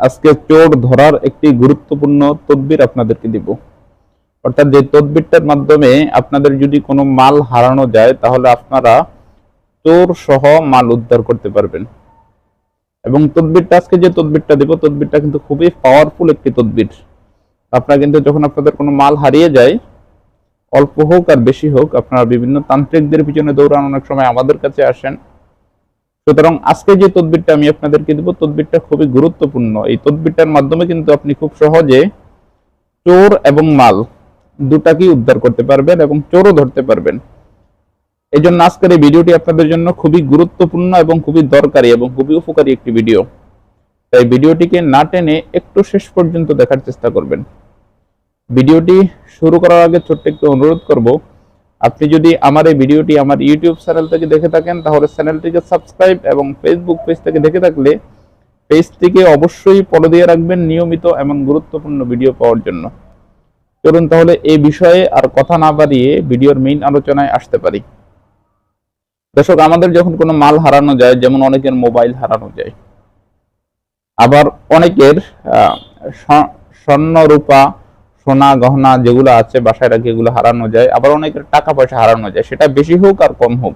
আজকে চোর ধরার একটি গুরুত্বপূর্ণ তদবির আপনাদেরকে দিব। অর্থাৎ যে তদবিরটার মাধ্যমে আপনাদের যদি কোনো মাল হারানো যায়, তাহলে আপনারা চোর সহ মাল উদ্ধার করতে পারবেন। এবং তদবিরটা, আজকে যে তদবিরটা দেব, তদবিরটা কিন্তু খুবই পাওয়ারফুল একটি তদবির। আপনারা কিন্তু যখন আপনাদের কোনো মাল হারিয়ে যায়, অল্প হোক আর বেশি হোক, আপনারা বিভিন্ন তান্ত্রিকদের পিছনে দৌড়ান, অনেক সময় আমাদের কাছে আসেন সুতরাং আজকে যে তদবিরটা আমি আপনাদেরকে দেব, তদবিরটা খুবই গুরুত্বপূর্ণ। এই তদবিরটার মাধ্যমে কিন্তু আপনি খুব সহজে চোর এবং মাল দুটাকেই উদ্ধার করতে পারবেন এবং চোরও ধরতে পারবেন। এই জন্য আজকের এই ভিডিওটি আপনাদের জন্য খুবই গুরুত্বপূর্ণ এবং খুবই দরকারি এবং খুবই উপকারী একটি ভিডিও। তাই ভিডিওটিকে না টেনে একটু শেষ পর্যন্ত দেখার চেষ্টা করবেন। ভিডিওটি শুরু করার আগে ছোট্ট একটু অনুরোধ করব আপনি যদি আমার এই ভিডিওটি আমার ইউটিউব চ্যানেল থেকে দেখে থাকেন তাহলে চ্যানেলটিকে সাবস্ক্রাইব এবং ফেসবুক পেজ থেকে দেখে থাকলে পেজটিকে অবশ্যই ফলো দিয়ে রাখবেন নিয়মিত এবং গুরুত্বপূর্ণ ভিডিও পাওয়ার জন্য। চলুন তাহলে এই বিষয়ে আর কথা না বাড়িয়ে ভিডিওর মেইন আলোচনায় আসতে পারি। দর্শক আমাদের যখন কোনো মাল হারানো যায় যেমন অনেকের মোবাইল হারানো যায় আবার অনেকের আহ, স্ব- স্বর্ণ রূপা সোনা, গহনা যেগুলো আছে বাসায় রাখি এগুলো হারানো যায়, আবার অনেকের টাকা পয়সা হারানো যায়, সেটা বেশি হোক আর কম হোক।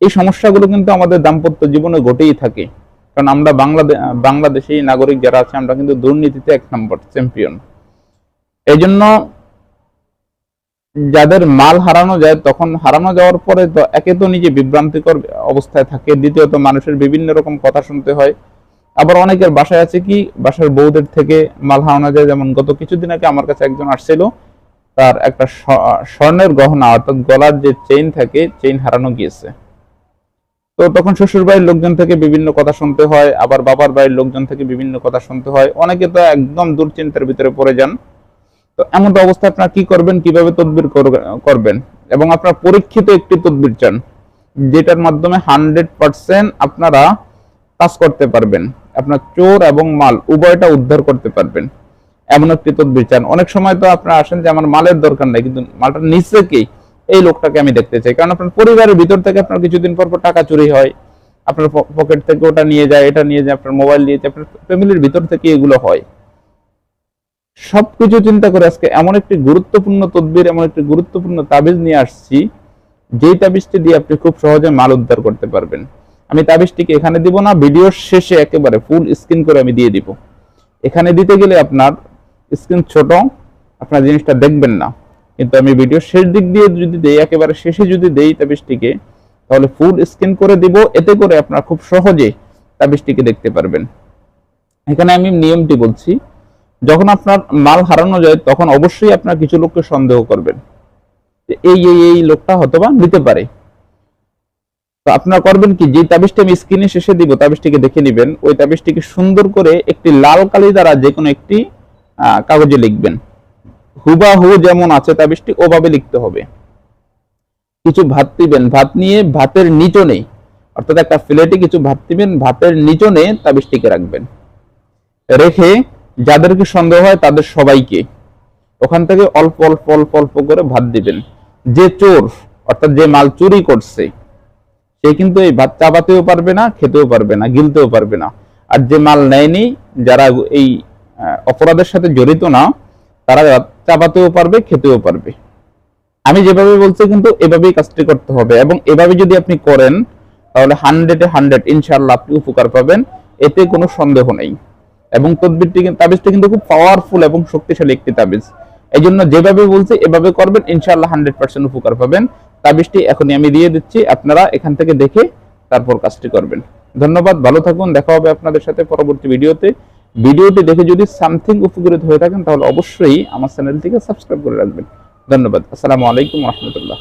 এই সমস্যাগুলো কিন্তু আমাদের দাম্পত্য জীবনে ঘটেই থাকে। কারণ আমরা বাংলাদেশ বাংলাদেশি নাগরিক যারা আছে, আমরা কিন্তু দুর্নীতিতে এক নম্বর চ্যাম্পিয়ন এই জন্য যাদের মাল হারানো যায়, তখন হারানো যাওয়ার পরে তো একে তো নিজে বিভ্রান্তিকর অবস্থায় থাকে, দ্বিতীয়ত মানুষের বিভিন্ন রকম কথা শুনতে হয়। আবার অনেকের বাসায় আছে কি, বাসার বউদের থেকে মাল হারানো যায়, যেমন গত কিছুদিন আগে আমার কাছে একজন আসছিল, তার একটা স্বর্ণের গহনা, অর্থাৎ গলার যে চেইন থাকে চেইন হারানো গিয়েছে। তো তখন শ্বশুর বাড়ির লোকজন থেকে বিভিন্ন কথা শুনতে হয়, আবার বাবার বাড়ির লোকজন থেকে বিভিন্ন কথা শুনতে হয়। অনেকে তো একদম দুশ্চিন্তার ভিতরে পড়ে যান। তো এমন তো অবস্থায় আপনারা কি করবেন, কীভাবে তদবির করবে- করবেন? এবং আপনার পরীক্ষিত একটি তদবির চান, যেটার মাধ্যমে হান্ড্রেড পার্সেন্ট আপনারা কাজ করতে পারবেন। আপনার চোর এবং মাল উভয়টা উদ্ধার করতে পারবেন। এমন একটি তদবির চান। অনেক সময় তো আপনারা আসেন যে আমার মালের দরকার নাই, কিন্তু মালটা নিচে কি? এই লোকটাকে আমি দেখতে চাই। কারণ আপনার পরিবারের ভিতর থেকে আপনার কিছুদিন পর পর টাকা চুরি হয়। আপনার পকেট থেকে ওটা নিয়ে যায়, এটা নিয়ে যায়, আপনার মোবাইল নিয়ে যায়, আপনার ফ্যামিলির ভিতর থেকে এগুলো হয়। সবকিছু চিন্তা করে আজকে এমন একটি গুরুত্বপূর্ণ তদবির, এমন একটি গুরুত্বপূর্ণ তাবিজ নিয়ে আসছি, যেই তাবিজটি দিয়ে আপনি খুব সহজে মাল উদ্ধার করতে পারবেন। আমি তাবিজটিকে এখানে দিব না, ভিডিওর শেষে একেবারে ফুল স্ক্রিন করে আমি দিয়ে দিব। এখানে দিতে গেলে আপনার স্ক্রিন ছোট, আপনার জিনিসটা দেখবেন না। কিন্তু আমি ভিডিও শেষ দিক দিয়ে যদি দেই, একেবারে শেষে যদি দেই তাবিজটিকে, তাহলে ফুল স্ক্রিন করে দিব। এতে করে আপনার খুব সহজে তাবিজটিকে দেখতে পারবেন। এখানে আমি নিয়মটি বলছি, যখন আপনার মাল হারানো যায়, তখন অবশ্যই আপনার কিছু লোককে সন্দেহ করবেন এই এই এই লোকটা হয়তোবা নিতে পারে। তো আপনারা করবেন কি যে তাবিজটি আমি স্ক্রিনে শেষে দিব, তাবিজটিকে দেখে নেবেন। ওই তাবিজটিকে সুন্দর করে একটি লাল কালি দ্বারা যে কোনো একটি কাগজে লিখবেন। হুবাহু যেমন আছে তাবিজটি, ওভাবে লিখতে হবে। কিছু ভাত দিবেন। ভাত নিয়ে ভাতের নিচনে অর্থাৎ একটা প্লেটে কিছু ভাত দিবেন, ভাতের নিচনে তাবিজটিকে রাখবেন। রেখে যাদেরকে সন্দেহ হয় তাদের সবাইকে ওখান থেকে অল্প অল্প অল্প অল্প করে ভাত দিবেন। যে চোর, অর্থাৎ যে মাল চুরি করছে সে কিন্তু এই ভাত চাবাতেও পারবে না, খেতেও পারবে না, গিলতেও পারবে না। আর যে মাল নেয়নি, যারা এই অপরাধের সাথে জড়িত না, তারা চাবাতেও পারবে, খেতেও পারবে। আমি যেভাবে বলছি কিন্তু এভাবেই কাজটি করতে হবে এবং এভাবে যদি আপনি করেন, তাহলে হান্ড্রেডে হান্ড্রেড ইনশাল্লাহ আপনি উপকার পাবেন, এতে কোনো সন্দেহ নেই। এবং তদবিরটি তাবিজটি কিন্তু খুব পাওয়ারফুল এবং শক্তিশালী একটি তাবিজ। এই যেভাবে বলছি, এভাবে করবেন ইনশাল্লাহ হান্ড্রেড পার্সেন্ট উপকার পাবেন। তাবিজটি এখনই আমি দিয়ে দিচ্ছি, আপনারা এখান থেকে দেখে তারপর কাজটি করবেন। ধন্যবাদ, ভালো থাকুন, দেখা হবে আপনাদের সাথে পরবর্তী ভিডিওতে। ভিডিওটি দেখে যদি সামথিং উপকৃত হয়ে থাকেন, তাহলে অবশ্যই আমার চ্যানেলটিকে সাবস্ক্রাইব করে রাখবেন। ধন্যবাদ, আসসালামু আলাইকুম রহমতুল্লাহ।